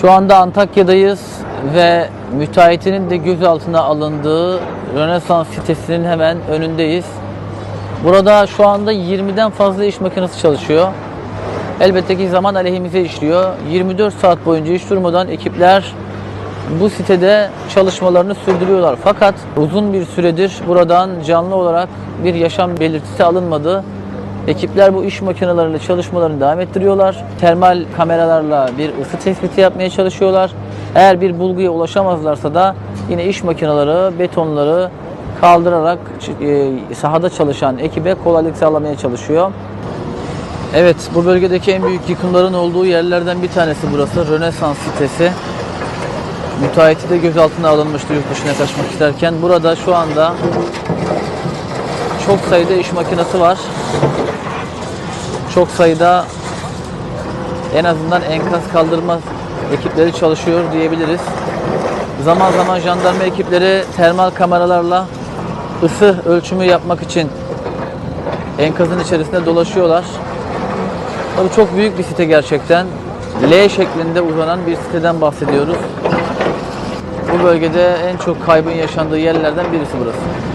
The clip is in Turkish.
Şu anda Antakya'dayız ve müteahhitinin de gözaltına alındığı Rönesans sitesinin hemen önündeyiz. Burada şu anda 20'den fazla iş makinesi çalışıyor. Elbette ki zaman aleyhimize işliyor. 24 saat boyunca hiç durmadan ekipler bu sitede çalışmalarını sürdürüyorlar. Fakat uzun bir süredir buradan canlı olarak bir yaşam belirtisi alınmadı. Ekipler bu iş makineleriyle çalışmalarını devam ettiriyorlar. Termal kameralarla bir ısı tespiti yapmaya çalışıyorlar. Eğer bir bulguya ulaşamazlarsa da yine iş makineleri, betonları kaldırarak e, sahada çalışan ekibe kolaylık sağlamaya çalışıyor. Evet, bu bölgedeki en büyük yıkımların olduğu yerlerden bir tanesi burası. Rönesans sitesi. Müteahhiti de gözaltına alınmıştı yurt dışına kaçmak isterken. Burada şu anda çok sayıda iş makinesi var. Çok sayıda en azından enkaz kaldırma ekipleri çalışıyor diyebiliriz. Zaman zaman jandarma ekipleri termal kameralarla ısı ölçümü yapmak için enkazın içerisinde dolaşıyorlar. Tabii çok büyük bir site gerçekten. L şeklinde uzanan bir siteden bahsediyoruz. Bu bölgede en çok kaybın yaşandığı yerlerden birisi burası.